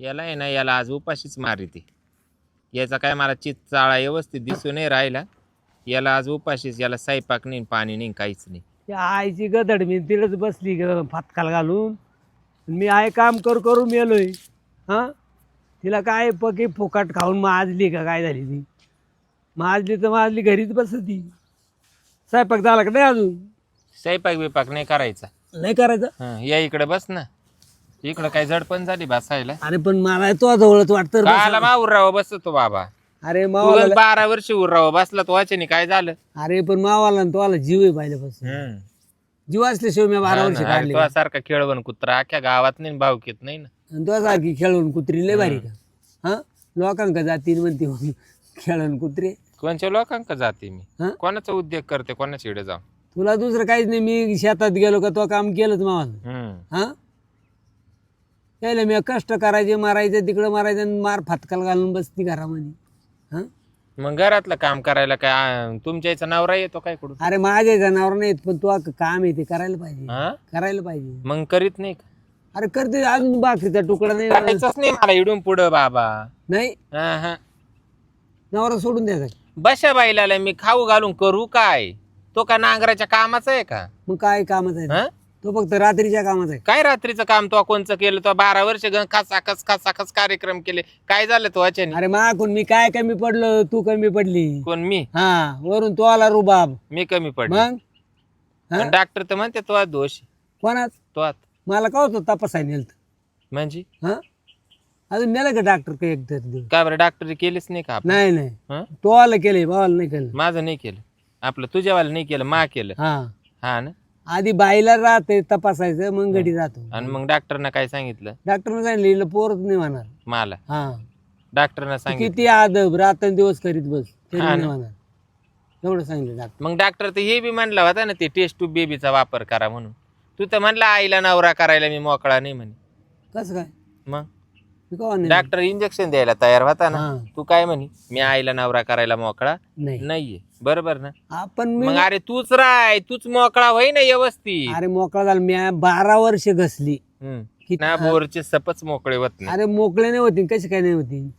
याला आहे ना याला आज उपाशीच मारिते. याचा काय मला चित चाळा व्यवस्थित दिसून नाही राहिला. याला आज उपाशीच याला स्वयंपाक नाही पाणी नाही काहीच नाही. त्या आईची गदड मी तिलाच बसली ग फातकाला घालून. मी आहे काम करू करू मेलोय. हां? तिला काय पकी फुकाट खाऊन माजली का काय झाली ती? माजली तर माजली घरीच बसती. स्वयंपाक झाला का नाही अजून? स्वयंपाक बिपाक नाही करायचा. नाही करायचं? हं, या इकडे बस ना. इकडं काय झडपण झाली बसायला. अरे पण मला तो जवळच वाटतं रे काला बस. मा उर्राव बसतो बाबा. अरे उगाच मावाला बारा वर्ष उर्राव बसला तो वाचनी काय झालं? अरे पण मावाला तो आला जीव आहे पाहिल्यापासून हं. जीव असल्याशिवाय मी बारा हा वर्ष ना, तो सारखा खेळवण कुत्रा अख्ख्या गावात नाही भावकीत नाही ना. आणि तो सारखी खेळून कुत्री लय भारी का? हा? लोकांका जातील म्हणते म्हणून खेळून कुत्रे. कोणच्या लोकांका जाते मी? हं? कोणाचा उद्योग करते कोणाच्या इकडे जाऊ? तुला दुसरं काहीच नाही मी शेतात गेलो का तो काम केलंच मावाला. हा? त्याला मी कष्ट करायचे मारायचे तिकडं मारायचं आणि मार फातकाल घालून बसती घरामध्ये. हा? मग घरातलं काम करायला काय तुमच्या याचा नवरा येतो काय कुठून? अरे माझ्या जनावर नाहीत पण तू अख्खं काम आहे ते करायला पाहिजे. हा? करायला पाहिजे. मग करीत नाही का? अरे करते अजून भाकरीचा तुकडा नाही करायचंच नाही मला इडून पुढं बाबा. नाही? हा हा. नवरा सोडून द्यायचा बशा बाईला मी खाऊ घालून करू काय? तो का नांगराच्या कामाचा आहे का? मग काय कामाचं आहे? ते? हं? तो फक्त रात्रीच्या कामाचा आहे. काय रात्रीचं काम तो कोणचं केलं? तो बारा वर्ष गं खसाखस खसाखस कार्यक्रम केले. काय झालं तो अचानी अरे मागून मी काय कमी पडलो तू कमी पडली. कोण मी? हा वरून तो आला रुबाब. मी कमी पडलो. मग? हा? डॉक्टर तर म्हणते तो दोष कोणात तो आत मला का होतं तपासाय नेलं म्हणजे? हा? अजून नेलं का डॉक्टर का एक तरी दिवस? का बरं डॉक्टर केलेच नाही का आपण नाही नाही. हं? तो आला केलंय भावाला नाही केलं. माझं नाही केलं. आपलं तुझ्यावाला नाही केलं मा केलं. हा. हा ना? आधी बाईला राहते तपासायचं मग घडी राहतो आणि मग डॉक्टरनं काय सांगितलं? डॉक्टरने सांगितलं पोरच नाही होणार. मला? हा. डॉक्टरनं सांगितलं? किती आदब रात्र दिवस करीत बस तरी हा नाही ना. होणार. एवढं सांगितलं डॉक्टर. मग डॉक्टर तर हे बी म्हणला होता ना ते टेस्ट टू बेबीचा वापर करा म्हणून. तू तर म्हणला आईला नवरा करायला मी मोकळा नाही म्हणे. कसं काय? मग? मी का नाही डॉक्टर इंजेक्शन द्यायला तयार होता ना. हा. तू काय म्हणे? मी आईला नवरा करायला मोकळा नाही. नाहीये. बरोबर ना? आपण मी मग अरे तूच राय तूच मोकळा होई ना व्यवस्थित. अरे मोकळा झाला. मी बारा वर्ष घसली. हम्म. किती- ना बोरचे सपच मोकळे होत नाही. अरे मोकळे नाही होती कशी काय नाही होती?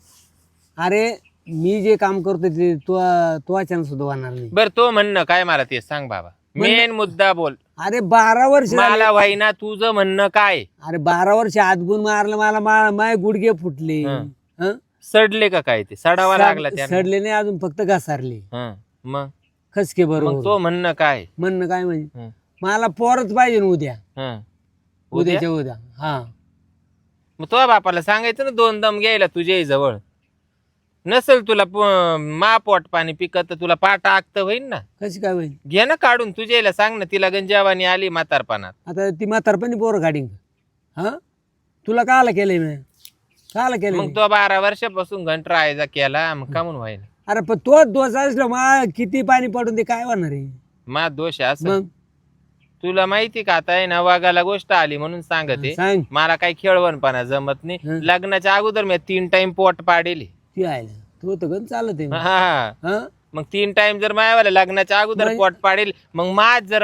अरे मी जे काम करतो ते तो तो अचानक सुद्धा होणार नाही. बर तो म्हणणं काय मला ते सांग बाबा. मेन मुद्दा बोल. अरे बारा वर्ष झाले. मला व्हाईना तुझं म्हणणं काय? अरे बारा वर्ष आतगुण मारलं मला मा- माय गुडघे फुटले. हं. हं? सडले का काय ते? सडावा लागला सड- त्याने. सडले नाही अजून फक्त घसारले. हं. मग? खसके मग बरोबर तो म्हणणं काय? म्हणणं काय म्हणजे? हं. मला पोरच पाहिजे ना उद्या. हं. उद्या उद्याच्या उद्या? हा. मग तो बापाला सांगायचं ना दोन दम घ्यायला तुझ्या जवळ. नसेल तुला प- मा पोट पाणी पिकत तर तुला पाटा आकत होईन ना. कशी काय होईल घे ना काढून तुझ्याला सांग ना तिला गंजावानी आली म्हातारपणात. आता ती म्हातारपणी पोरं काढीन हा? तुला काला केलंय मी? काला केलंय मग तो बारा वर्षापासून घंटा आयजा केला मग का म्हणून व्हायला. अरे पण तो दोष असला मा किती पाणी पडून ते काय होणार आहे? मा दोष आहे असं. मग? तुला माहिती का आता आहे ना वाघाला गोष्ट आली म्हणून सांगते. सांग. मला काही खेळवणपणा जमत नाही. हं. लग्नाच्या अगोदर मी तीन टाइम पोट पाडेली. ती आहे तो तर गण चालत आहे मग. हा हा. मग तीन टाइम जर मायावाला लग्नाच्या अगोदर पोट पाडेल मग मा जर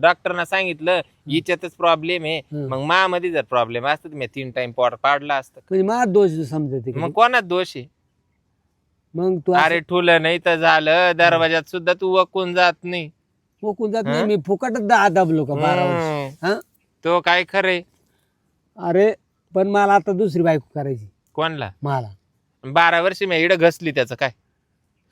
डॉक्टरना सांगितलं हिच्यातच प्रॉब्लेम आहे. मग मा मध्ये जर प्रॉब्लेम असत मी तीन टाइम पोट पाडला असत. म्हणजे मा दोष समजते? मग कोणात दोष आहे? मग तू अरे ठुलं नाही तर झालं. दरवाजात सुद्धा तू वकून जात नाही. मोकून जात नाही? मी फुकटच दहा दाबलो का बारा वर्ष. हा? तो काय खरे अरे पण मला आता दुसरी बायको करायची. कोणला? मला. बारा वर्ष मी इडं घसली त्याचं काय?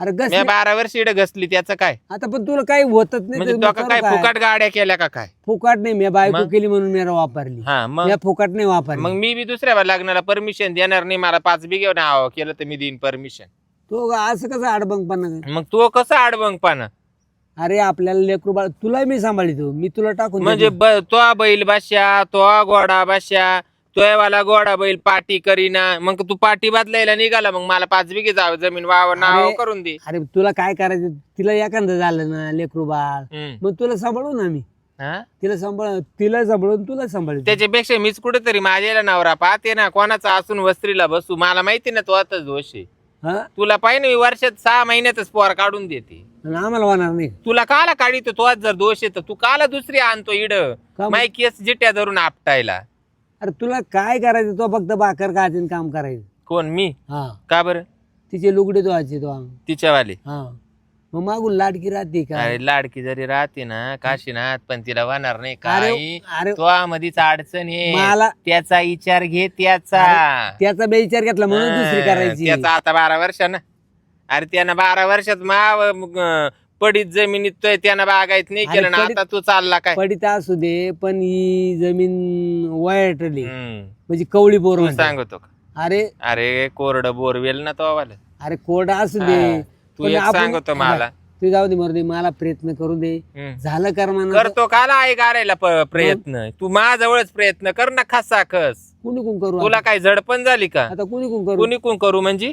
अरे गस मी बारा वर्ष इडं घसली त्याचं काय? आता पण तुला काही होतच नाही म्हणजे तर तो मी का करू काय? फुकट गाड्या केल्या का काय? फुकट नाही मी बायको मग? केली म्हणून मी वापरली. हा मग? मी फुकट नाही वापरली. मग मी बी दुसऱ्या लग्नाला परमिशन देणार नाही मला पाच बिघे नाव केलं तर मी देईन परमिशन तो असं कसं आडबंगपणा मग तो कसा आडबंग पाना अरे आपल्याला लेकरू बाळ तुला मी सांभाळतो मी तुला टाकून म्हणजे देतो. ब- तो बैल बाश्या तो घोडा बाश्या तोयवाला घोडा बैल पाटी करीना. मग तू पाटी बदलायला निघाला मग मला पाच बिघे जावं जमीन वावर नाव अरे. करून दे. अरे तुला काय करायचं? तिला एखादं झालं ना लेकरू बाळ. हम्म. मग तुला सांभाळू ना मी. हा? तिला सांभाळ तिला सांभाळून तुला सांभाळ त्याच्यापेक्षा मीच कुठेतरी माझ्याला नवरा पाहते ना कोणाचा असून वस्त्रीला बसू मला माहिती ना तो आता दोष आहे. हा? तुला पाहिजे ना मी वर्षात सहा महिन्यातच पोर काढून देते. आणि आम्हाला होणार नाही. तुला काला काढितो तो आज जर दोष येतो तू काला दुसरी आणतो इड. का मग? माय केस जिट्या धरून आपटायला. अरे तुला काय करायचं? तो फक्त बाकर काचीन काम करायचं. कोण मी? हा. का बरं? तिचे लुगडे धुवायचे तो तिच्यावाली? हा. मग मागून लाडकी राहते का? अरे लाडकी जरी राहते ना काशीनाथ पण तिला होणार नाही काही. अरे. तो मधीच अडचण आहे. मला त्याचा विचार घे त्याचा. त्याचा बेविचार घेतला म्हणून दुसरी हा, करायची. त्याचा आता बारा वर्षानं अरे त्यानं बारा वर्षात माव पडीत जमिनीत तो त्यानं बागायत नाही केलं ना आता तू चालला काय? पडिता असू दे पण ही जमीन वयाटली. हम्म. म्हणजे कवळी बोर तू म्हणतात. सांगतो का? अरे अरे कोरड बोरवेल ना तो अरे कोरडा असू दे. हा, तू पण एक आपण- सांगतो मला. तू जाऊ दे मरू दे. मला प्रयत्न करू दे. हम्म. झालं कर्मानं करतो काला आई गारायला प- प्रयत्न? तू माझ्याजवळच प्रयत्न कर ना खसा खस कुणी कोण करू तुला काय झडपण झाली का? आता कुणी कोण करू? कुणी कोण करू म्हणजे?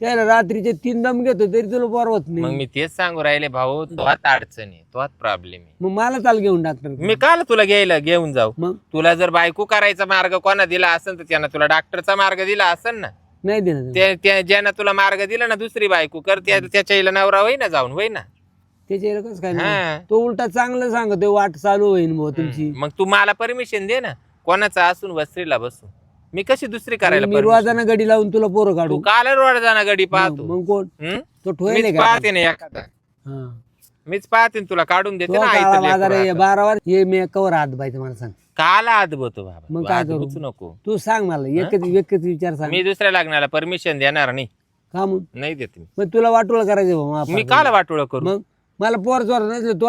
त्याला रात्रीचे तीन दम घेतो तरी तुला बरवत मग नाही मी तेच सांगू राहिले भाऊ तोच अडचण आहे तोच प्रॉब्लेम आहे. मग मला चाल घेऊन डॉक्टर मी काल तुला घ्यायला घेऊन जाऊ. मग? तुला जर बायको करायचा मार्ग कोणा दिला असेल तर त्यानं तुला डॉक्टरचा मार्ग दिला असेल ना. नाही देणार त्या- त्या ज्यानं तुला मार्ग दिला ना दुसरी बायको कर त्या- त्याच्या हिला नवरा होई ना जाऊन होई ना त्याच्या कसं काय हा. नाही तो उलटा चांगलं सांगतोय वाट चालू होईल भाऊ तुमची. मग तू मला परमिशन दे ना कोणाचा असून वस्त्रीला बसू. मी कशी दुसरी करायला मी? रोजानं गडी लावून तुला पोरं तू काढू काल रोड जाणार गडी पाहतो? मग कोण? तो ठोयले मीच का? पाहते ना एखादा. हा. मीच पाहते ना तुला काढून देते तो ना काळा बाजार आहे. बारा वर ये मी कवर हात बायचं मला सांग. काल आदबतो बाबा. मग तू काय आदबूच करू? नको. तू सांग मला एकच एकच विचार सांग. मी दुसऱ्या लग्नाला परमिशन देणार नाही. का मग नाही देत मी. मग तुला वाटोळ करायचं भाऊ मापात. मी काल वाटोळ करू? मग? मला पोर चोर नसलं तो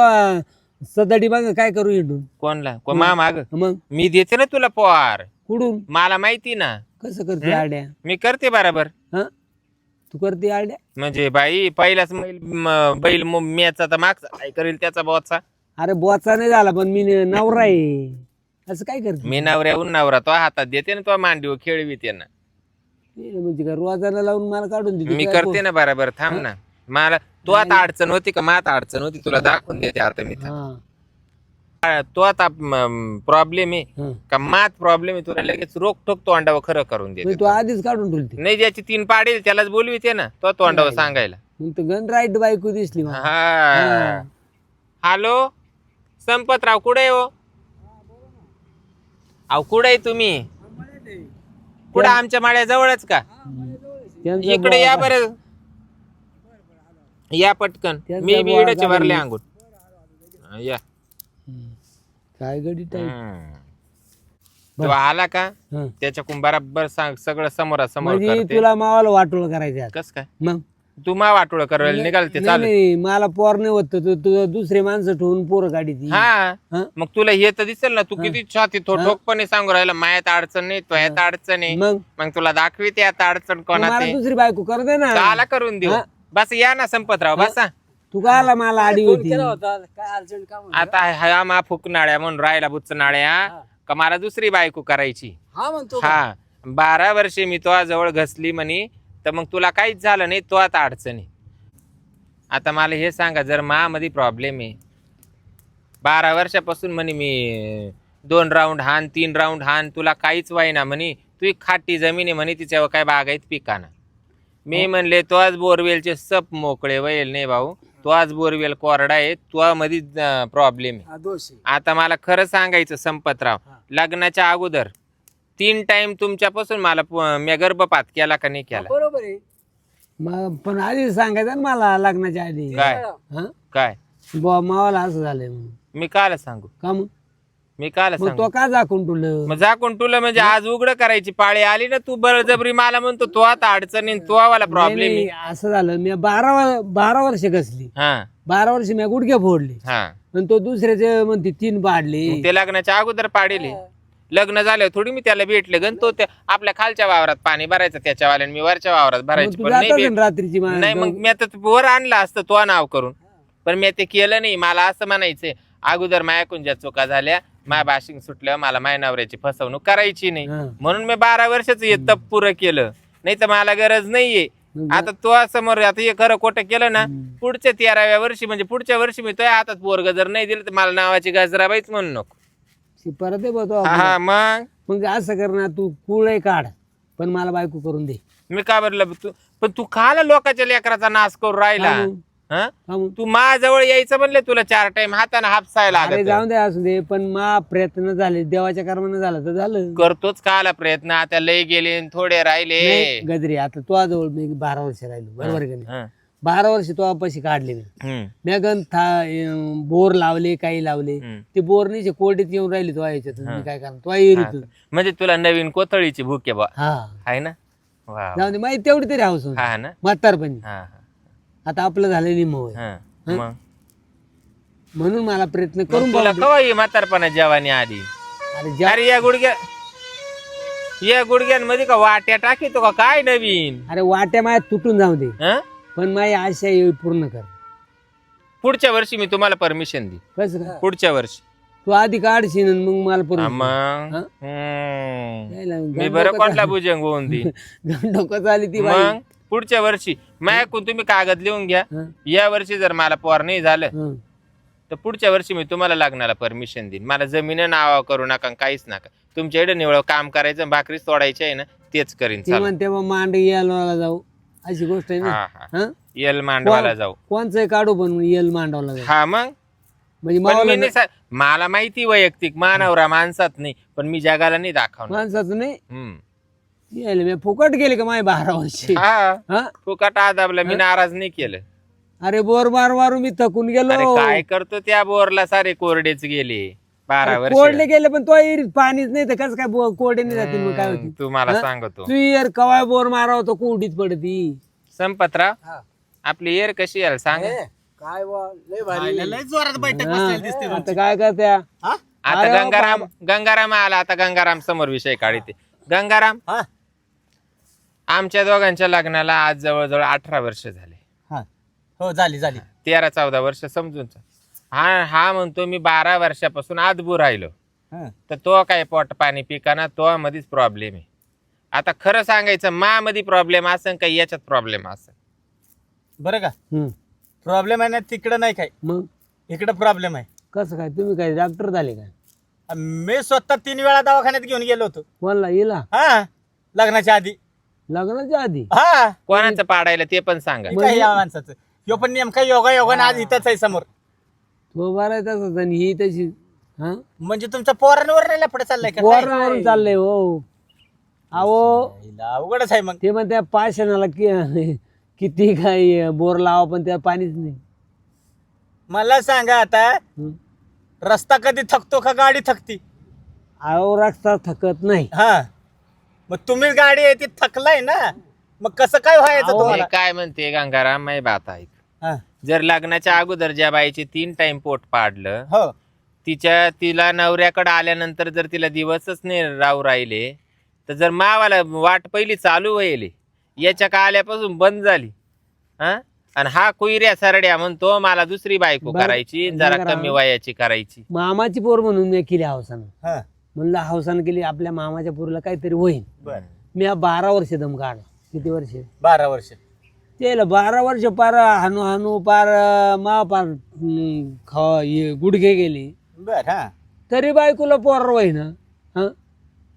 सदडी माग काय करू हिंडून? कोणला? को मा माग मग? मी देते ना तुला पोर. कुडून? मला माहिती ना. कसं करते आड्या? मी करते बरोबर. हा? तू करते आड्या? म्हणजे बाई पहिलाच मैल- म- बैल म- म्याचा तर मागचा. काय करेल त्याचा बॉचा अरे बोचा नाही झाला पण मी न- नवरा आहे. असं काय करते? मी नवऱ्याहून नवरा तो हातात देते ना तो मांडीवर खेळवी ना हे म्हणजे काय रोजाला लावून मला काढून देते मी काय करते ना बरोबर थांब ना. मला तू आता अडचण होती का? मात अडचण होती तुला दाखवून देते आता मी हा. तो आता प्रॉब्लेम आहे. हा. का मात प्रॉब्लेम आहे तुला लगेच रोख ठोक तोंडावर खरं करून देते तू आधीच काढून ठेवते नाही ज्याची तीन पाडेल त्यालाच बोलविते ना तो तोंडावर सांगायला. मग गण राईट बायको दिसली मला हा. हॅलो? संपतराव कुठे आहे हो? अहो कुठे आहे तुम्ही? कुठं आमच्या माळ्याजवळच का? त्यांचा इकडे या बरं. या पटकन. त्यांचा मी बी बोळा इडचे काढून भरले. अंगूट या. काय गडी टाईप. तो आला का? हा. त्याच्याकडून बराबर सांग सगळं समोरासमोर म्हणजे करते. तुला मावाला वाटोळ करायचं कस काय? मग? तू मा वाटोळ करायला निघाल ते नाही, चालू नाही मला पोर नाही होत तू तू दुसरे माणसं ठेवून पोरं काढी ती. हा. हा? मग तुला हे तर दिसेल ना तू किती छाती तो ठोकपणे सांगू राहिला मायात अडचण नाही तो यात अडचण आहे. मग? मग तुला दाखविते आता अडचण मला आहे. दुसरी बायको करू दे ना. काला करून देऊ. बस या ना संपतराव बसा. तू का आला मला आडी होती. आता हा मा फुकनाळ्या म्हणून राहिला बुचनाळ्या का मला दुसरी बायको करायची. हा बारा वर्षे मी तो जवळ घसली म्हणे तर मग तुला काहीच झालं नाही तो आता अडचणी. आता मला हे सांगा जर मध्ये प्रॉब्लेम आहे बारा वर्षापासून म्हणे मी दोन राऊंड हान तीन राऊंड हान तुला काहीच वाईना म्हणे तू एक खाटी जमीन आहे म्हणे तिच्यावर काय बागायत पिकाना. मी म्हणले तो आज बोरवेलचे सप मोकळे वैल नाही भाऊ. तो आज बोरवेल कोरडा आहे तो मध्ये प्रॉब्लेम आहे. आता मला खरं सांगायचं संपतराव लग्नाच्या अगोदर तीन टाइम तुमच्यापासून मला प- मी गर्भपात केला का नाही केला? बरोबर आहे. मग पण आधी सांगायचं ना मला लग्नाच्या आधी. काय? हा? काय? बुवा मावाला असं झालंय म्हणून. मी काल सांगू? का मग? मी काल मग तो का दाखवून तुलं मग जाकून तुला म्हणजे आज उघड करायची पाळी आली ना तू बळजबरी मला म्हणतो तो आता अडचणी तो वाला प्रॉब्लेम असं झालं मी बारा वर- बारा वर्ष कसली हा. बारा वर्ष मी गुडघे फोडले. हा. आणि तो दुसऱ्याचे म्हणते तीन पाडले. मग ते लग्नाच्या अगोदर पाडेले. लग्न झालं थोडी मी त्याला भेटले गण तो त्या आपल्या खालच्या वावरात पाणी भरायचं त्याच्या वाल्याने मी वरच्या वावरात भरायचं तू पण जात नाही भेट- रात्रीची मा- नाही मग मी आता वर आणलं असतं तो नाव करून. पण मी ते केलं नाही मला असं म्हणायचंय अगोदर मायाकून ज्या चुका झाल्या माय बाशिंग सुटल्या मला माय नवऱ्याची फसवणूक करायची नाही. हा. म्हणून मी बारा वर्षाच हे तप पुरं केलं. नाही तर मला गरज नाहीये. आता तो समोर आता हे खरं खोटं केलं ना पुढच्या तेराव्या वर्षी म्हणजे पुढच्या वर्षी मी तो हातात पोरग जर नाही दिलं तर मला नावाची गजराबाईच म्हणू नको. परत आहे बा तो हा हा, मग? मग असं कर ना तू कुळे काढ पण मला बायको करून दे. मी का बरं तू पण तू खाला लोकांच्या लेकराचा नाश करून राहिला. हं? मग? तू माझ्याजवळ यायचं म्हणले तुला चार टाइम हाताने हापसायला अरे लागत. जाऊन दे असू दे पण मा प्रयत्न झाले देवाच्या कर्मानं झालं तर झालं. करतोच का आला प्रयत्न? आता लय गेले न थोडे राहिले. नाही, गजरी आता तो जवळ मी बारा वर्ष राहिलो बरोबर आहे का नाही? हं. बारा वर्ष तो पैसे काढले मी. मी गण था अं, बोर लावले काही लावले. ते बोर नाही कोरडीत येऊन राहिली तो याच्यातून मी काय करणार? तो हा. म्हणजे तुला नवीन कोथळीची भूक आहे बा. हा. आहे ना? वा. जाऊन दे माहिती तेवढी तरी हाऊस हा ना? म्हातारपणी. हा हा. आता आपलं झालं निम हा. मग? म्हणून मला प्रयत्न करून मग तुला पाहू कवा ही म्हातारपणा जेवानी आली दे. अरे ज्या- अरे या गुडघ्या या गुडघ्यांमध्ये का वाट्या टाकीतो का? काय नवीन? अरे वाट्या माया तुटून जाऊ दे. हं? पण माझी आशा येईल पूर्ण कर. पुढच्या वर्षी मी तुम्हाला परमिशन दे कसं पुढच्या वर्षी. तू आधी काढशील आणि मग मला हा, पूर्ण मग? हं? हम्म. यायला मी बरं कोणला भुजंग होऊन दे डोकं आली ती बाई? मग? पुढच्या वर्षी ऐकून तुम्ही कागद लिहून घ्या. हं, या वर्षी जर मला पोर नाही झालं हं. तर पुढच्या वर्षी मी तुम्हाला लग्नाला परमिशन देईन. मला जमीन नावा करू नका आणि काहीच नका. तुमच्या इकडे निवळ काम करायचं भाकरीच तोडायची आहे ना तेच करीन. ते चालेल. म्हणते मग मांड यायला जाऊ. अशी गोष्ट आहे ना. हा हा. हं? यल मांडवाला जाऊ. कोणचं काढू पण येल मांडवला जाऊ. हा मग? म्हणजे पण मी मावाला नाही सा- मला माहिती वैयक्तिक मानवरा माणसात नाही पण मी जगाला नाही दाखवणार. माणसाचं नाही? हम्म. यायला मी फुकट गेले का माझे बारा वर्ष? हा. हा? फुकट आदाबला मी नाराज नाही केलं. अरे बोर मार मारू मी थकून अरे गेलो काय करतो त्या बोरला सारे कोरडेच गेले. बारा वर्ष. कोरडे गेले पण तो पाणीच नाही तर कसं काय बो- कोरडे नाही जातील मग काय होती तू मला सांगतो. तू यार कवाय बोर माराव तो कोरडीच पडती. संपतराव आपली एअर कशी याल सांग. काय लय जोरात बैठक दिसते आता काय करत्या? हा? आता अरे वा गंगाराम गंगाराम आला आता गंगाराम समोर विषय काढते. गंगाराम हा. आमच्या दोघांच्या लग्नाला आज जवळजवळ अठरा वर्ष झाले. हा. हो झाली झाली. तेरा चौदा वर्ष समजून चा. हा हा म्हणतो मी बारा वर्षापासून आदबू राहिलो. हा. तर तो काय पोट पाणी पिकाना तो मध्येच प्रॉब्लेम आहे. आता खरं सांगायचं मा मध्ये प्रॉब्लेम असेल का याच्यात प्रॉब्लेम असेल बरं का? हम्म. प्रॉब्लेम आहे ना तिकडं नाही काय? मग? इकडं प्रॉब्लेम आहे. कसं काय? तुम्ही काय डॉक्टर झाले काय? मी स्वतः तीन वेळा दवाखान्यात घेऊन गेलो होतो. कोणला येला हा. लग्नाच्या आधी. लग्नाच्या आधी. हा. कोणाचं पाडायला ते पण सांगा. काय या माणसाचं. ह्यो पण नेमका योगा योगा आज इथंच आहे समोर. तो बरा तसंच आणि ही तशी हा? म्हणजे तुमच्या पोरांवर नाही पुढे चाललंय का काय? पोरावरून चाललंय हो. अहो. हिला अवघडच आहे मग. ते मग त्या पाषाणाला कि- किती काय बोर लावा पण त्या पाणीच नाही. मला सांगा आता हं. रस्ता कधी थकतो का गाडी थकती? अहो रस्ता थकत नाही. हा. मग तुम्ही गाडी आहे ती थकलाय ना. मग कसं काय व्हायचं तुम्हाला? काय म्हणते गंगाराम माही बात ऐक. हा. जर लग्नाच्या अगोदर ज्या बाईचे तीन टाइम पोट पाडलं हो. तिच्या तिला नवऱ्याकडे आल्यानंतर जर तिला दिवसच नाही राहू राहिले तर जर मावाला वाट पहिली चालू व्हायली याच्या का आल्यापासून बंद झाली हा? आणि हा कुयऱ्या सरड्या म्हणतो मला दुसरी बायको बरं, करायची जरा. कमी वयाची करायची. मामाची पोर म्हणून मी केली हौसानं हा. म्हणलं हौसानं केली आपल्या मामाच्या पोरीला काहीतरी होईल बर. मी हा बारा वर्ष दम काढ किती वर्ष? बारा वर्ष. त्याला बारा वर्ष पार हानू हानू पार मा पार हम्म, ख हे गुडघे गेले. बर हा. तरी बायकोला पोर ना हा.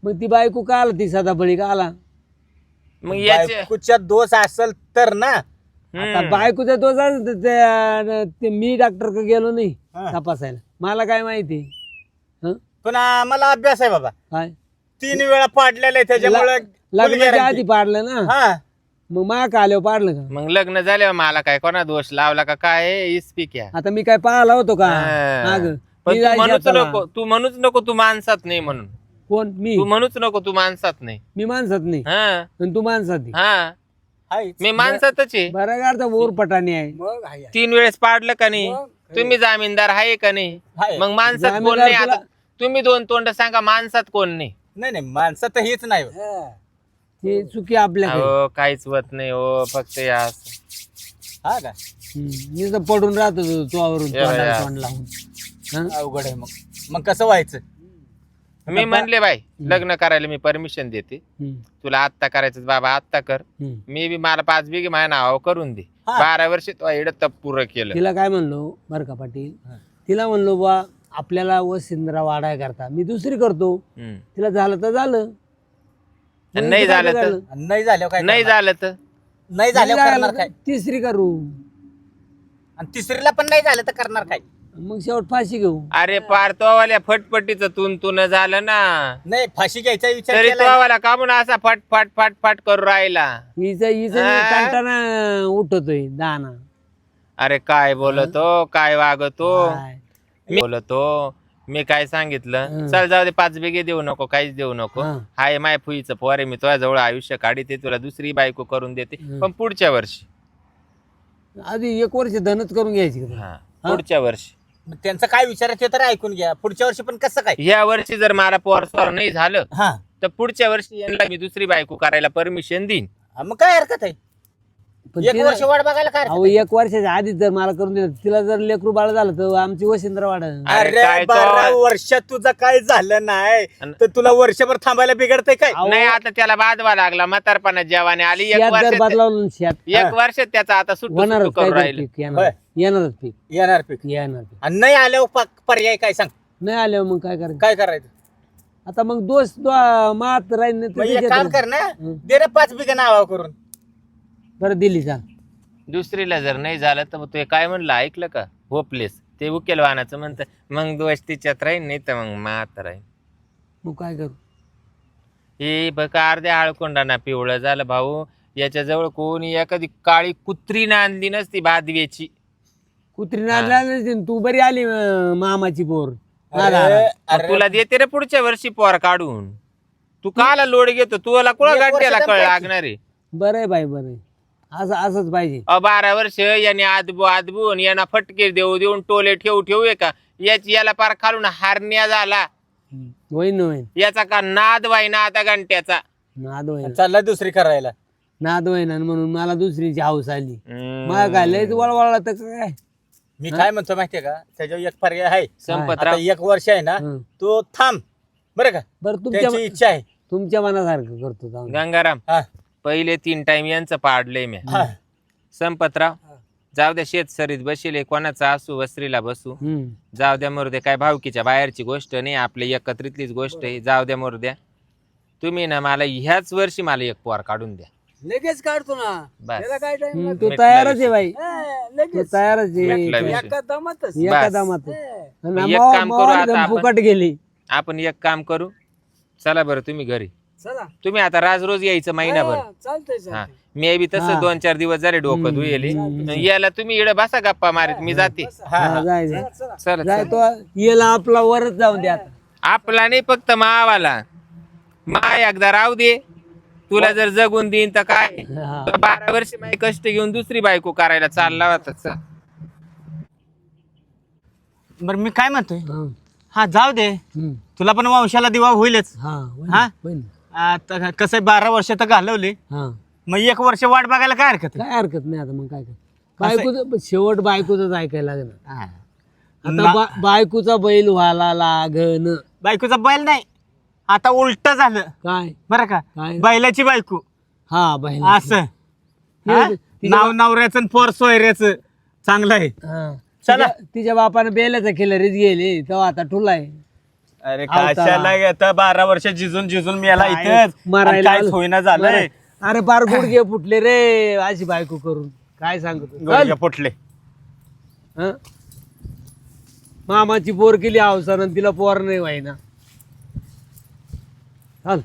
मग ती बायको का आला ती सदापळी का आला? मग याचे बायकोच्या दोष असेल तर ना. आता हम्म. बायकोचा तो जा- ते- ते मी डॉक्टर का गेलो नाही हा. तपासायला. मला काय माहिती? हं? पण आम्हाला अभ्यास आहे बाबा. काय? तीन वेळा पाडलेलं आहे त्याच्यामुळे लग्नाच्या आधी पाडलं ना? हा. मग मा का आल्यावर पाडलं का? मग लग्न झाल्यावर मला काय कोणा दोष लावला का? काय इस्पिक या आता मी काय पाहिला होतो का? हा. माग. पण मी तू जायचे म्हणूच आता. नको तू म्हणूच नको तू माणसात नाही म्हणून. कोण? मी. तू म्हणूच नको तू माणसात नाही. मी माणसात नाही. हा. आणि तू माणसात आहे. हा. मी माणसातच आहे. बरं का पटाणी आहे. तीन वेळेस पाडलं का नाही? तुम्ही जामीनदार आहे का नाही. मग माणसात कोण जामीनदार नाही आता? तुला- तुम्ही दोन तोंड सांगा माणसात कोण नाही नाही नाही माणसं तर हेच नाही ते चुकी आपल्याकडे अहो काहीच होत नाही हो फक्त या असं. हा का हम्म. नुसतं पडून राहतो तो तोवरून या, तोंडाला या. तोंड लावून हं? अवघड आहे मग मग कसं व्हायचं मी म्हणले बाई लग्न करायला मी परमिशन देते हम्म. तुला आत्ता करायचं बाबा आत्ता कर हम्म. मी बी मला पाच बिघे माझ्या नावावर करून दे हा. बारा वर्ष तो एवढं तप पुरं केलं तिला काय म्हणलो बरं का पाटील हं. तिला म्हणलो बा आपल्याला वसिंद्रा वाढाय करता. मी दुसरी करतो. हम्म. तिला झालं तर झालं. आणि नाही झालं तर? नाही झाल्यावर काय नाही करणार? झालं तर? नाही नाही करणार झालं काय? तिसरी करू. आणि तिसरीला पण नाही झालं तर करणार काय? मग शेवट फाशी घेऊ. अरे पार तोवाल्या फटफटीचं तुन तुन झालं ना. नाही फाशी घ्यायचा विचार तरी केला तोवाला का म्हणून असा फट फट फट फट करू राहिला? हिचं हिचं हा? उठतोय दाना. अरे काय बोलतो काय वागतो? काय? मी बोलतो मी काय सांगितलं. चल जाऊ दे पाच बिघे देऊ नको काहीच देऊ नको. हं. हाय माय फुईचं पोरे मी तुझ्या जवळ आयुष्य काढीते तुला दुसरी बायको करून देते. पण पुढच्या वर्षी. आधी एक वर्ष धनच करून घ्यायची का? हा पुढच्या वर्षी. त्यांचं काय विचारायचं तर ऐकून घ्या. पुढच्या वर्षी पण कसं काय? या वर्षी जर मला पोर स्वर नाही झालं हा. तर पुढच्या वर्षी यांना मी दुसरी बायको करायला परमिशन देईन. हा, मग काय हरकत आहे? पण एक तिला- वर्ष वाट बघायला काय हरकत अहो एक वर्षाच्या आधीच जर मला करून दिलं तिला जर लेकरू बाळ झालं तर आमची वशिंद्र वाढ. अरे अरे काय तो- बारा वर्षात तुझं काय झालं नाही? अन- तर तुला वर्षभर थांबायला बिघडतंय काय. नाही आता त्याला बाधवा लागला म्हातारपणा जेवाने आली एक शेत जर वर्ष बदलावलं शेत एक वर्षात त्याचा आता सुट्टू होणारच सुट्टू करून काय राहिले. पीक येणार. येणारच पीक. येणार पीक. येणार पीक. आणि नाही आल्यावर पा- पर्याय काय सांग? नाही आल्यावर मग काय करायचं? काय करायचं? आता मग दोष दो- मात राहील नाही तर मग एक त्याच्यात- काम कर ना हं. दे रे पाच बिघा नावा करून. बरं दिली चाल दुसरीला जर नाही झालं तर मग ते काय म्हणलं? ऐकलं का? होपलेस ते उकेल वाहनाचं म्हणतं मग दोष तिच्यात राहील नाही तर मग मात राहील मग काय करू? हे बघ अर्ध्या आळकोंडाना पिवळं झालं भाऊ. याच्याजवळ कोणी एखादी काळी कुत्री आणली नसती भादवेची कुत्री नादला तू बरी आली अं, मामाची. मग अरे, तुला देते रे पुढच्या वर्षी पोर काढून. तू काला लोड घेतो तुला एक गाठ्याला कळ? लागणार आहे. बरं आहे बाई बरं आहे. असं असंच पाहिजे. अ बारा वर्ष याने आदबू आदबू आणि यांना फटके देऊ देऊन टोले ठेवू ठेवू आहे का याची याला पार खालून हारण्या झाला. होईन ना होईन. याचा का नाद वाईना आता घंट्याचा. नाद होईन. चालला दुसरी करायला. नाद होईन आणि म्हणून मला दुसरीची हाऊस आली. हम्म. मला काय लयच वळवळला तर काय? मी काय म्हणतो माहितीये का? त्याच्यावर एक पर्याय आहे. आता संपतराव एक वर्ष आहे ना हं. तो थांब. बरं का? बरं तुमच्या त्याची इच्छा आहे. तुमच्या मनासारखं करतो जाऊन. गंगाराम. हा. पहिले तीन टाइम यांचं पाडलंय मी. हा. संपतराव जाऊ द्या शेत सरीत बसेल कोणाचा असू वस्त्रीला बसू. हम्म. जाऊ द्या मोरद्या काय भावकीच्या बाहेरची गोष्ट नाही आपली एकत्रितलीच गोष्ट आहे. जाऊ द्या मोरद्या तुम्ही ना मला ह्याच वर्षी मला एक पोर काढून द्या. लगेच काढतो ना. बस. त्याला काय टाइम हम्म, तू तयारच. आहे बाई. लागतो तू लगेच. तयारच आहे. विषय. एका दमातच. एका बस. दामात. एक काम करू आता आपण. फुकट गेली. आपण एक काम करू. चला बरं तुम्ही घरी. चला तुम्ही आता राज रोज यायचं महिनाभर हा, चालतंय हा चालतंय मी बी तसं. दोन चार दिवस जरी डोकं हम्म. धुयेले याला तुम्ही इकडे बसा गप्पा मारीत मी जाते हा हा, हा. चला चला चला. येला आपला वरच जाऊन द्या. आपला नाही फक्त मावाला मा एकदा राहू दे तुला जर जगून देईन तर काय हा. बारा वर्ष माझे कष्ट घेऊन दुसरी बायको करायला चालला होता चल. बरं मी काय म्हणतोय हा. जाऊ दे. तुला पण वंशाला दिवा होईलच हा हा? होईन. आता कसं बारा वर्ष तर घालवली. हा. मग एक वर्ष वाट बघायला काय हरकत आहे? काय हरकत नाही आता मग काय काय बायकोच शेवट बायकोच ऐकायला लागणार हा. आता बा- बायकोचा बैल व्हायला लागन. बायकोचा बैल नाही. आता उलट झालं. काय? बरं का? काय? बैलाची बायको. हा बैल असं. हा? नाव नवऱ्याचं आणि पोर सोयऱ्याचं. चांगलं आहे. हा. चला. तिच्या- तिच्या बापाने बेल्याचा खिलरीत गेले. तेव्हा आता ठुलाय. अरे. कशाला आता बारा वर्ष झिजून झिजून मी याला काय इथंच. मरायला काय आलं. होईना झालंय बरं. अरे पार गुडघे फुटले रे अशी बायको करून. काय सांगतो? गुडघे फुटले. हं? मामाची पोर केली अवसान तिला पोर नाही व्हायना. चाल.